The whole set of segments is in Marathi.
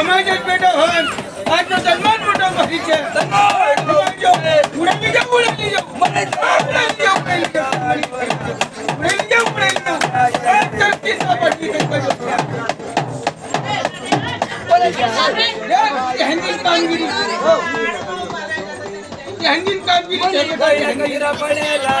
સમાજ જ બેઠો હોય આજનો સન્માન મોટો મળી છે ઉડાવી જાઉં ઉડાવી જાઉં મને ઉડાવી જાઉં ઉડાવી જાઉં ઉડાવી જાઉં ઉડાવી જાઉં ધરતી સાંભળી ગઈ હેન્ડિલ કામગીરી હેન્ડિલ કામગીરી પડેલા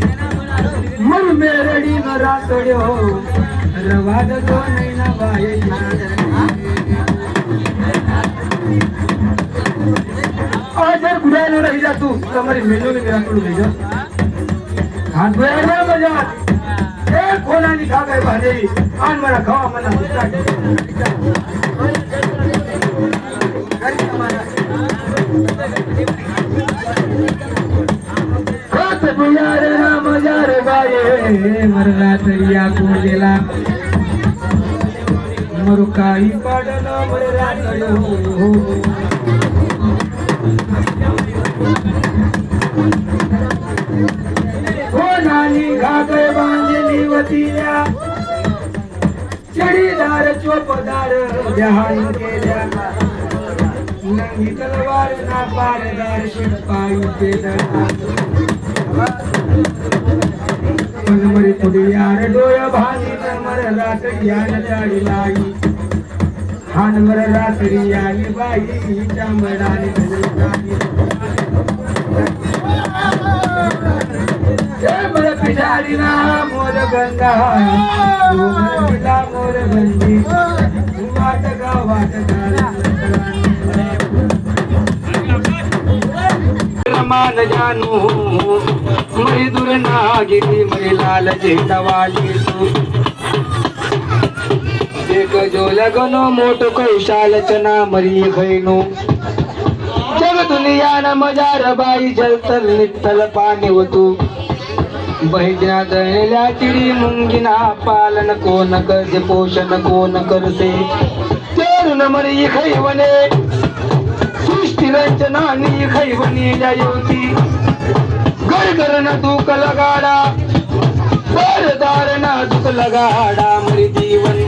મન મેરડી રાતડ્યો રવા દો નૈના ભાઈ. અજર ગુડાયનું રહી જા તું, તમારી મેનુની વિરાકડું લઈ જા. હાથ ભયા મજા એ કોનાની ખાગાઈ ભાજેવી આન મારા ખાવા મને हे मरला तरी या मरुकाई मरू काही मरला तरी हो. हो नानी घाटे बांधली वतीला. चढीदार चोपदार जहान केल्या. नंगी तलवार ना पारदार शिपाई ते पेदळा मरी पुढे यार डोळ भाजी मर रात्री यान लाई हान मर रात्री यानी बाई चामडाने पिठारी ना मोर गंगा. मोर गंगी. वाट गावात रमान जानू। मरी दूर नागिरी मरी लाल जेटवाली एक जो लगनो मोटो कैशाल चना मरी खैनो जग दुनिया न मजार बाई जलतल नित्तल पाणी होतू बहिद्या दळल्या चिडी मुंगिना पालन कोण कर्ज पोषण कोण करसे? चरून मरी खैवने। सृष्टी नी खैवनी जायोती घर घर न दुख लगाडा दार न दुख लगाडा मरी जीवन.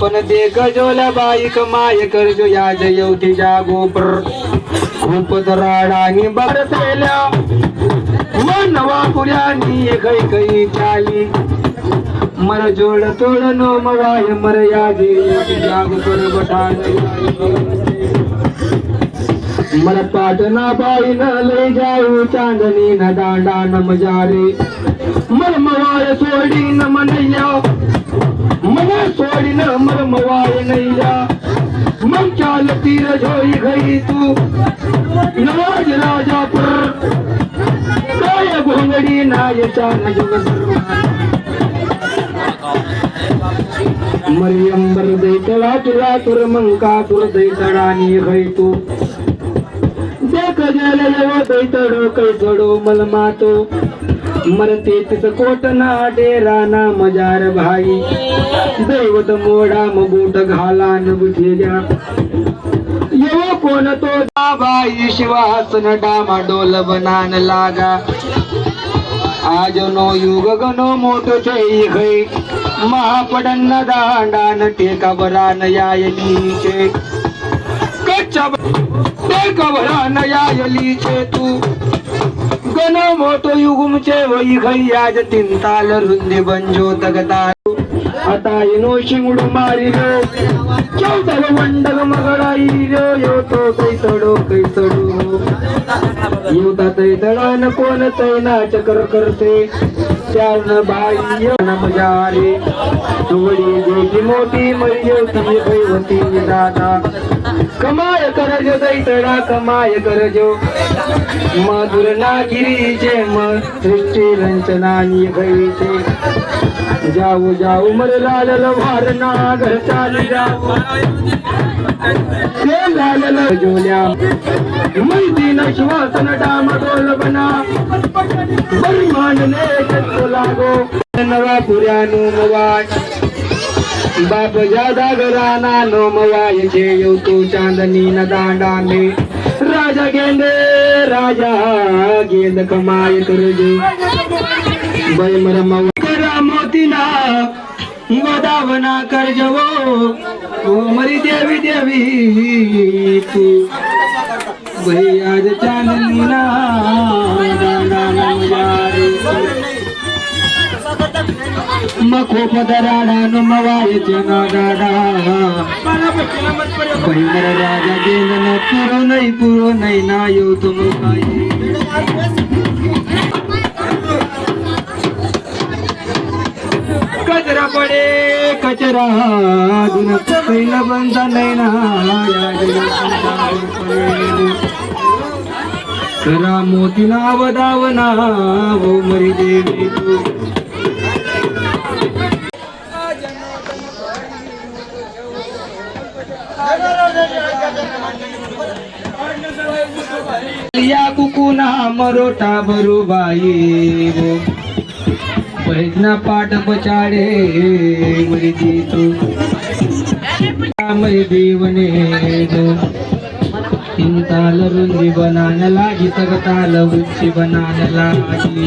पण ते गजोला बाईक माय करजो या जयोती जा गोपर खूप दराडानी बरतेल्या मनवा पुऱ्यानी खै खै चाली. मर जोड तोड नो मराय मर यादी जाग पर बटाण मर पाटना बाई न लय जाऊ चांदणी न दांडा न मजारे मर सोडी न मनैया मन सोडी न मर नैया. मग चाल तीर झोई गई तू. नवाज राजा काय घोंगडी नाय चान जुग मरियंबर दैतळा तुला तुर मंका तुर दैतळानी गई तू. देख जल यव दैतडो मलमातो मरते तिच कोट ना डेरा ना मजार भाई दैवत मोडा मगुट घाला न बुठेल्या येव कोण तो दाबाई शिवासन डामा डोल बनान लागा आज नो युग गनो मोठो चई है महापडन दांडान टेका बरान याय नीचे टेका बरान तू। गण मोठो युगुमचे वई गई आज रुंदी बंजो तगता आता येनो शिंगडू मारी रो। चौदग मगडाई यो तो कैतडो कैतडो कोण तैना चकर करते। त्यान बाई न तुवडी जेची मोठी मरियो ती भैवती दादा कमाय करजो दैतडा कमाय करजो मधुर नागिरीचे म सृष्टी रंचनानी गईचे जाऊ जाऊ मर लाल भार नागर चाली जाऊ ते लाल जोल्या मैदीन श्वासन डाम डोल बना बरिमान ने कतो लागो नवा पुऱ्यानो मवाय बाप जादा घराना नो मवाय येऊ चांदनी न दांडाने. राजा गेंदे राजा गेंद कमाय करजे. बैमर मव करा मोतीना वदावना करजवो. ओ मरी देवी देवी तू. भैया चांदनी ना दांडाना मजारी मखो पदराडा मवायचे नागाडा डाडा पहिमर राजा गेंदन पुरो नाही पुरो नाही ना येऊ तुम काही कचरा पडे कचरा अजून पहिला बनता नाही ना. करा मोतीला नाव हो मरी देवी. तू या कुकुना मरोटा बरोबाई वो पहिना पाठ बचाडे मरी तू. मरी देवने चिंताल रुंदी बनान लागी तगताल उच्ची बनान लागी.